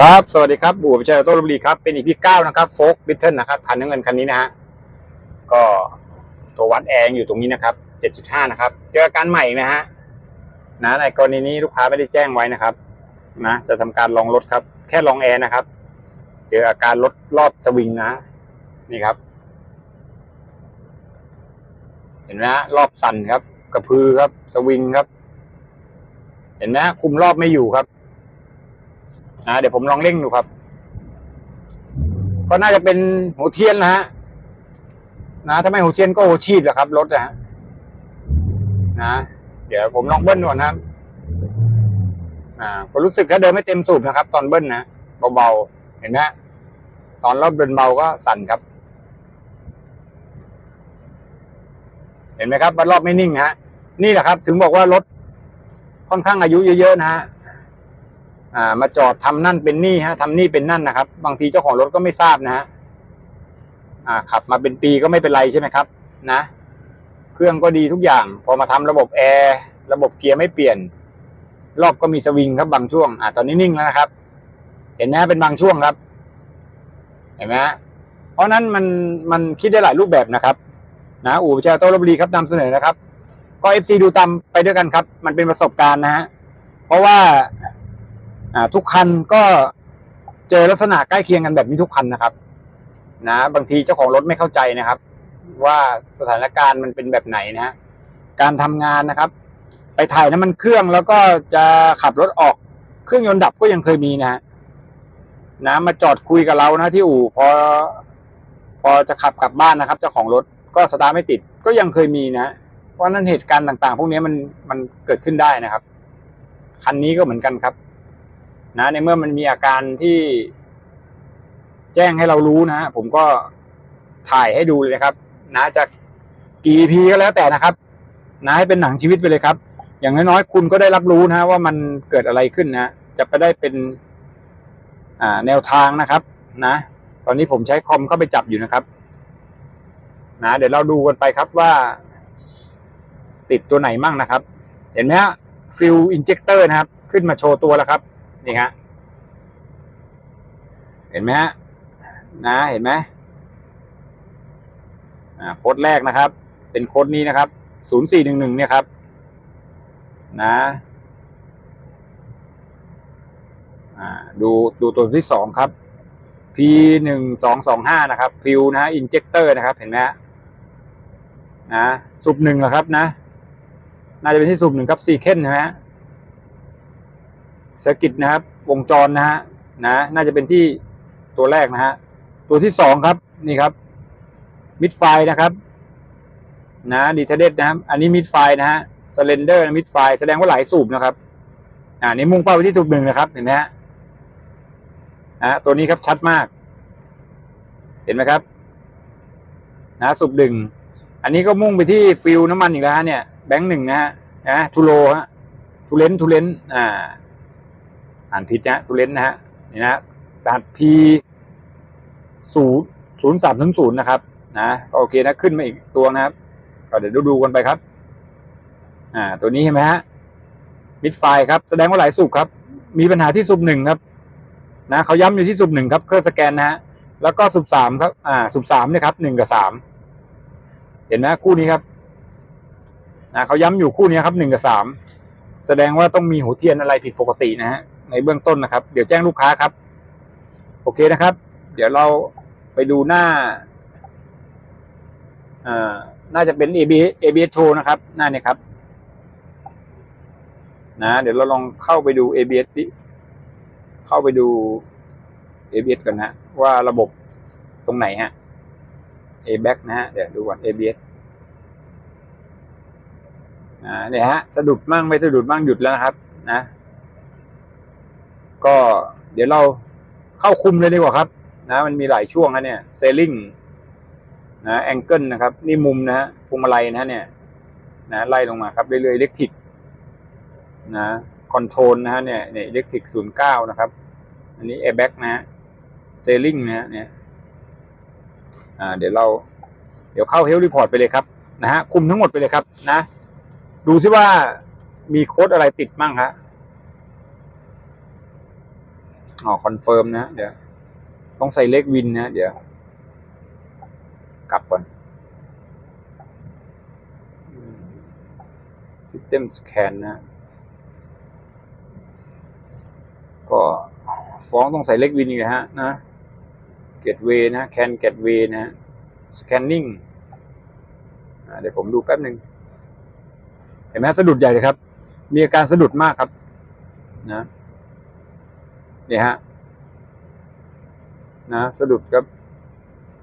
ครับ สวัสดีครับบู่ประชัยโต้ลบุรีครับ เป็นอีพีเก้านะครับโฟกบิทเทิลนะครับ คันน้ำเงินคันนี้นะฮะ ก็ตัววัดแอร์ยังอยู่ตรงนี้นะครับเจ็ดจุดห้านะครับ เจอการใหม่นะฮะ นะในกรณีนี้ลูกค้าไม่ได้แจ้งไว้นะครับ นะ จะทำการลองรถครับ แค่ลองแอร์นะครับ เจออาการรถรอบสวิงนะ นี่ครับ เห็นไหมฮะรอบสั่นครับ กระพือครับ สวิงครับ เห็นไหมฮะคุมรอบไม่อยู่ครับ นะเดี๋ยวผมลองเร่งดูครับ ก็น่าจะเป็นหัวเทียนนะฮะนะถ้าไม่หัวเทียนก็หัวชีดแหละครับรถนะฮะนะ เดี๋ยวผมลองเบิ้ลก่อนนะครับอ่าผมรู้สึกถ้าเดินไม่เต็มสูบนะครับ ตอนเบิ้ลนะเบาๆเห็นไหมตอนรอบเดินเบาก็สั่นครับ เห็นไหมครับว่ารอบไม่นิ่งนะฮะนี่แหละครับ ถึงบอกว่ารถค่อนข้างอายุเยอะๆนะฮะ อ่ามาจอดทำนั่นเป็นนี่ฮะทำนี่เป็นนั่นนะครับ บางทีเจ้าของรถก็ไม่ทราบนะฮะอ่าขับมาเป็นปีก็ไม่เป็นไรใช่ไหมครับ นะ เครื่องก็ดีทุกอย่าง พอมาทำระบบแอร์ระบบเกียร์ไม่เปลี่ยน รอบก็มีสวิงครับบางช่วง อ่าตอนนี้นิ่งแล้วนะครับ เห็นไหมเป็นบางช่วงครับ เห็นไหมเพราะนั้นมันมันคิดได้หลายรูปแบบนะครับ นะอู่ประชาโต้ลบบุรีครับนำเสนอนะครับ ก็เอฟซีดูตามไปด้วยกันครับ มันเป็นประสบการณ์นะฮะเพราะว่า อ่าทุกคันก็เจอลักษณะใกล้เคียงกันแบบนี้ทุกคันนะครับ นะบางทีเจ้าของรถไม่เข้าใจนะครับ ว่าสถานการณ์มันเป็นแบบไหนนะฮะการทำงานนะครับ ไปถ่ายน้ำมันเครื่องแล้วก็จะขับรถออกเครื่องยนต์ดับก็ยังเคยมีนะฮะนะมาจอดคุยกับเรานะที่อู่พอ พอจะขับกลับบ้านนะครับ เจ้าของรถก็สตาร์ทไม่ติดก็ยังเคยมีนะเพราะนั้นเหตุการณ์ต่าง ๆ พวกนี้มันมันเกิดขึ้นได้นะครับ คันนี้ก็เหมือนกันครับ นะในเมื่อมันมีอาการที่แจ้งให้เรารู้นะฮะผมก็ถ่ายให้ดูเลยนะครับ นะจากกี่ EP ก็แล้วแต่นะครับ นะให้เป็นหนังชีวิตไปเลยครับ อย่างน้อยๆคุณก็ได้รับรู้นะฮะว่ามันเกิดอะไรขึ้นนะจะไปได้เป็นอ่าแนวทางนะครับ นะ ตอนนี้ผมใช้คอมเข้าไปจับอยู่นะครับ นะเดี๋ยวเราดูกันไปครับว่า ติดตัวไหนมั่งนะครับ เห็นไหมฮะฟิลอินเจคเตอร์นะครับ ขึ้นมาโชว์ตัวแล้วครับ นี่ฮะเห็นไหมฮะนะเห็นไหมอ่าโค้ดแรกนะครับ เป็นโค้ดนี้นะครับศูนย์สี่หนึ่งหนึ่งเนี่ยครับ นะอ่าดูดูตัวที่สองครับ P หนึ่งสองสองห้านะครับ ฟิลนะฮะอินเจคเตอร์นะครับ เห็นไหมฮะนะสูบหนึ่งเหรอครับนะ น่าจะเป็นที่สูบหนึ่งครับซีเคนนะฮะ สกิตนะครับ วงจรนะฮะนะ น่าจะเป็นที่ตัวแรกนะฮะตัวที่สองครับนี่ครับมิดไฟนะครับนะดีเทเดสนะครับ อันนี้มิดไฟนะฮะสเลนเดอร์มิดไฟแสดงว่าหลายสูบนะครับอ่านี่มุ่งเป้าไปที่สูบหนึ่งนะครับเห็นไหมฮะอ่าตัวนี้ครับชัดมาก เห็นไหมครับ นะสูบหนึ่งอันนี้ก็มุ่งไปที่ฟิลน้ำมันอีกแล้วฮะเนี่ยแบงค์หนึ่งนะฮะนะทูโลฮะทูเลนทูเลนอ่า อ่านผิดนะทูเลนนะฮะนี่นะรหัส P ศูนย์ศูนย์สามศูนย์ศูนย์นะครับนะก็โอเคนะขึ้นมาอีกตัวนะครับก็เดี๋ยวดูดูกันไปครับ อ่า ตัวนี้เห็นไหมฮะมิดไฟครับ แสดงว่าหลายสูบครับ มีปัญหาที่สูบหนึ่งครับ นะเขาย้ำอยู่ที่สูบหนึ่งครับเครื่องสแกนนะฮะแล้วก็สูบสามครับ อ่าสูบสามเนี่ยครับหนึ่งกับสามเห็นไหมคู่นี้ครับนะเขาย้ำอยู่คู่นี้ครับหนึ่งกับสามแสดงว่าต้องมีหัวเทียนอะไรผิดปกตินะฮะ ในเบื้องต้นนะครับ เดี๋ยวแจ้งลูกค้าครับ โอเคนะครับ เดี๋ยวเราไปดูหน้าอ่าน่าจะเป็น AB ABS Show นะครับ หน้านี้ครับ นะ เดี๋ยวเราลองเข้าไปดู ABS สิเข้าไปดู ABS กันนะว่าระบบตรงไหนฮะ ABAC นะฮะ เดี๋ยวดูก่อน ABS อ่าเนี่ยฮะ สะดุดมั่งไม่สะดุดมั่งหยุดแล้วนะครับ นะ ก็เดี๋ยวเราเข้าคุมเลยดีกว่าครับ นะ มันมีหลายช่วงนะเนี่ยเซลลิงนะแองเกิลนะครับ นี่มุมนะฮะพวงมาลัยนะฮะเนี่ยนะไล่ลงมาครับเรื่อยๆเล็กทิกนะคอนโทรลนะฮะเนี่ยเนี่ยเล็กทิกศูนย์เก้านะครับ อันนี้แอร์แบ็กนะฮะสเตลลิงนะฮะเนี่ยอ่าเดี๋ยวเราเดี๋ยวเข้าเฮลรีพอร์ตไปเลยครับนะฮะคุมทั้งหมดไปเลยครับนะ ดูซิว่ามีโค้ดอะไรติดมั่งฮะ อ๋อคอนเฟิร์มนะ เดี๋ยว ต้องใส่เลขวินนะ เดี๋ยว กลับก่อน System Scan นะ ก็ฟ้องต้องใส่เลขวินอีกฮะ นะ Gateway นะ Can Gateway นะฮะ Scanning อ่าเดี๋ยวผมดูแป๊บหนึ่งเห็นไหมสะดุดใหญ่เลยครับ มีอาการสะดุดมากครับ นะ เนี่ยฮะนะสะดุดครับ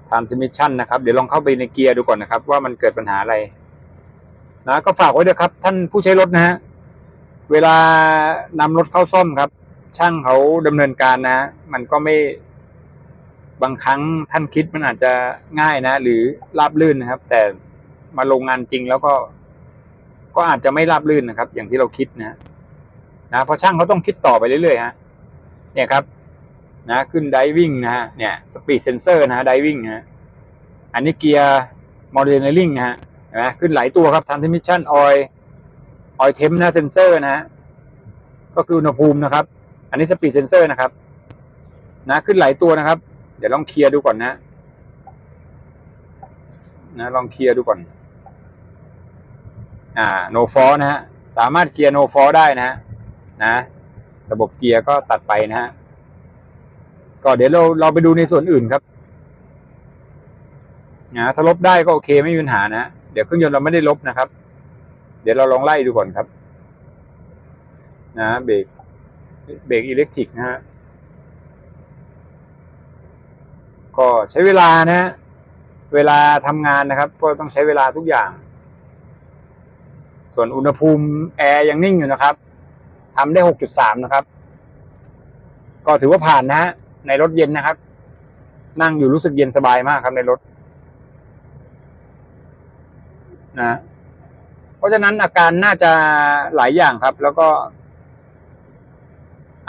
transmission นะครับ เดี๋ยวลองเข้าไปในเกียร์ดูก่อนนะครับ ว่ามันเกิดปัญหาอะไร นะก็ฝากไว้ด้วยครับ ท่านผู้ใช้รถนะฮะเวลานำรถเข้าซ่อมครับ ช่างเขาดำเนินการนะ มันก็ไม่บางครั้งท่านคิดมันอาจจะง่ายนะ หรือราบลื่นนะครับ แต่มาลงงานจริงแล้วก็ ก็อาจจะไม่ราบลื่นนะครับ อย่างที่เราคิดนะนะเพราะช่างเขาต้องคิดต่อไปเรื่อยๆฮะ เนี่ยครับนะขึ้นไดวิ่งนะฮะเนี่ยสปีดเซนเซอร์นะฮะไดวิ่งนะฮะอันนี้เกียร์โมเดลลิ่งนะฮะนไหมขึ้นหลายตัวครับทันทิมิชันออยออยเทมนะเซนเซอร์นะฮะก็คืออุณหภูมินะครับ อันนี้สปีดเซนเซอร์นะครับ นะขึ้นหลายตัวนะครับ เดี๋ยวลองเคลียร์ดูก่อนนะนะลองเคลียร์ดูก่อน อ่า no fault นะฮะสามารถเคลียร์ no fault ได้นะฮะนะ ระบบเกียร์ก็ตัดไปนะฮะก็เดี๋ยวเราเราไปดูในส่วนอื่นครับนะถ้าลบได้ก็โอเคไม่มีปัญหานะเดี๋ยวเครื่องยนต์เราไม่ได้ลบนะครับ เดี๋ยวเราลองไล่ดูก่อนครับ นะเบรกเบรกอิเล็กทริกนะฮะก็ใช้เวลานะฮะเวลาทำงานนะครับ ก็ต้องใช้เวลาทุกอย่าง ส่วนอุณหภูมิแอร์ยังนิ่งอยู่นะครับ ทำได้หกจุดสามนะครับ ก็ถือว่าผ่านนะฮะในรถเย็นนะครับ นั่งอยู่รู้สึกเย็นสบายมากครับในรถนะเพราะฉะนั้นอาการน่าจะหลายอย่างครับ แล้วก็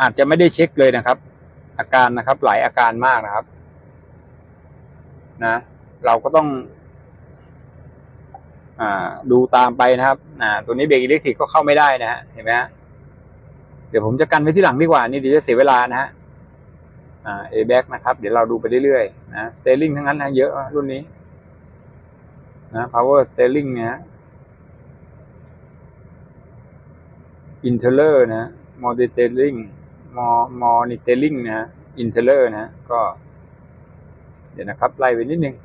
อาจจะไม่ได้เช็คเลยนะครับ อาการนะครับ หลายอาการมากนะครับ นะ เราก็ต้องอ่าดูตามไปนะครับ อ่า ตัวนี้เบรกอิเล็กทริกก็เข้าไม่ได้นะฮะ เห็นไหมฮะ เดี๋ยวผมจะกันไว้ที่หลังดีกว่านี่เดี๋ยวจะเสียเวลานะฮะอ่า A back นะครับ เดี๋ยวเราดูไปเรื่อยๆนะสเต r ลิงทั้งนั้นนะเยอะรุ่นนี้ นะ power steering เนี่ย inteller นะ monitoring monitoring นะ inteller นะก็ เดี๋ยวนะครับ ไล่ไปนิดนึง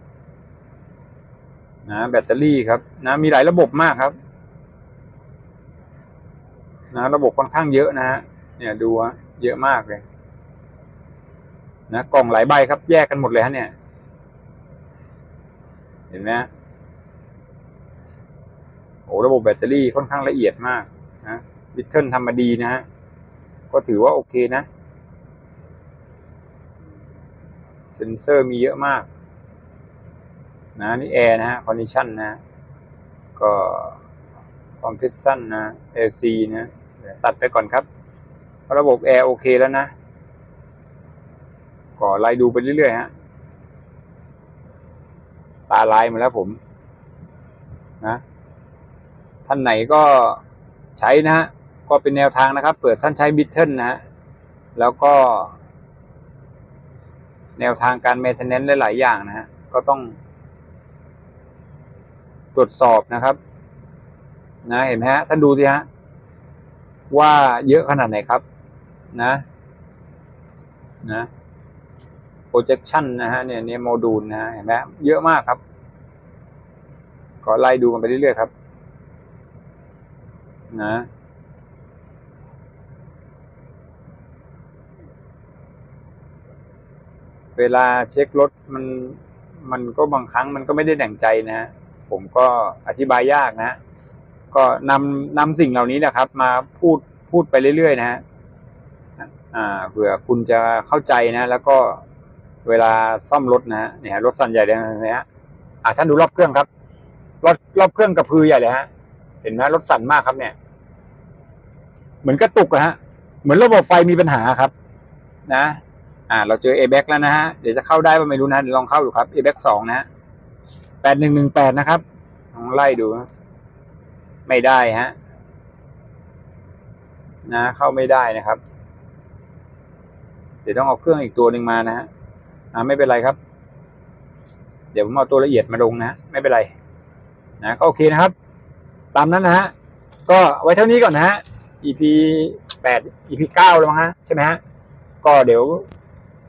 นะแบตเตอรี่ครับ นะมีหลายระบบมากครับ นะระบบค่อนข้างเยอะนะฮะเนี่ยดูฮะเยอะมากเลยนะกล่องหลายใบครับแยกกันหมดเลยฮะเนี่ย เห็นไหมฮะโอ้ระบบแบตเตอรี่ค่อนข้างละเอียดมากนะบิทเทิลทำมาดีนะฮะก็ถือว่าโอเคนะ เซนเซอร์มีเยอะมาก นะนี่แอร์นะฮะคอนดิชันนะ ก็คอมเพรสชันนะ AC นะ ตัดไปก่อนครับเพราะระบบแอร์โอเคแล้วนะก็ไล่ดูไปเรื่อยๆฮะตาลายมาแล้วผม นะ ท่านไหนก็ใช้นะฮะก็เป็นแนวทางนะครับ เปิดท่านใช้บิทเทิลนะฮะแล้วก็ แนวทางการเมนเทนเนนซ์หลาย ๆ อย่างนะฮะก็ต้อง ตรวจสอบนะครับ นะเห็นไหมฮะท่านดูสิฮะ ว่าเยอะขนาดไหนครับ นะนะ projection นะฮะเนี่ยเนี่ยโมดูลนะฮะเห็นไหมเยอะมากครับ ก็ไล่ดูกันไปเรื่อยๆครับ นะเวลาเช็ครถมันมันก็บางครั้งมันก็ไม่ได้แด่งใจนะฮะผมก็อธิบายยากนะ ก็นำนำสิ่งเหล่านี้นะครับ มาพูดพูดไปเรื่อยๆ นะฮะเผื่อคุณจะเข้าใจนะ แล้วก็เวลาซ่อมรถนะฮะเนี่ยรถสั่นใหญ่เลยนไหมฮะอ่าท่านดูรอบเครื่องครับรถรอบเครื่องกระพือใหญ่เลยฮะ เห็นไหมรถสั่นมากครับเนี่ย เหมือนกระตุกอะฮะ เหมือนระบบไฟมีปัญหาครับ นะ อ่า เราเจอ a b a c แล้วนะฮะ เดี๋ยวจะเข้าได้ป่ะไม่รู้นะลองเข้าดูครับ a b a c สองนะฮะแปดหนึ่งหนึ่งแปดนะครับลองไล่ดูนะ ไม่ได้ฮะนะเข้าไม่ได้นะครับ เดี๋ยวต้องเอาเครื่องอีกตัวหนึ่งมานะฮะอ่าไม่เป็นไรครับ เดี๋ยวผมเอาตัวละเอียดมาลงนะไม่เป็นไร นะก็โอเคนะครับ ตามนั้นนะฮะก็ไว้เท่านี้ก่อนนะฮะ EP แปด EP เก้าแล้วมั้งฮะใช่ไหมฮะก็เดี๋ยว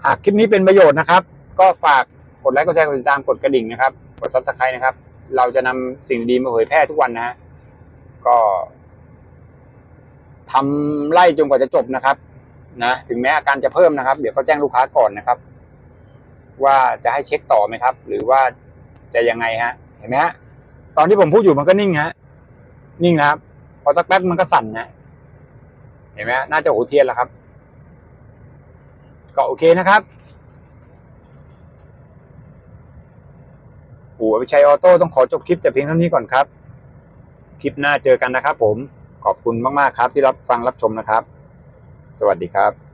หากคลิปนี้เป็นประโยชน์นะครับ ก็ฝากกดไลค์กดแชร์กดติดตามกดกระดิ่งนะครับกดซับสไครต์นะครับ เราจะนำสิ่งดีมาเผยแพร่ทุกวันนะฮะ ก็ทำไล่จนกว่าจะจบนะครับ นะถึงแม้อาการจะเพิ่มนะครับ เดี๋ยวก็แจ้งลูกค้าก่อนนะครับ ว่าจะให้เช็คต่อไหมครับ หรือว่าจะยังไงฮะ เห็นไหมฮะตอนที่ผมพูดอยู่มันก็นิ่งฮะนิ่งนะครับพอสักแป๊บมันก็สั่นนะเห็นไหมฮะน่าจะหูเทียนแล้วครับ ก็โอเคนะครับปู่อภิชัยออโต้ต้องขอจบคลิปแต่เพียงเท่านี้ก่อนครับ คลิปหน้าเจอกันนะครับผมขอบคุณมาก ๆ ครับที่รับฟังรับชมนะครับ สวัสดีครับ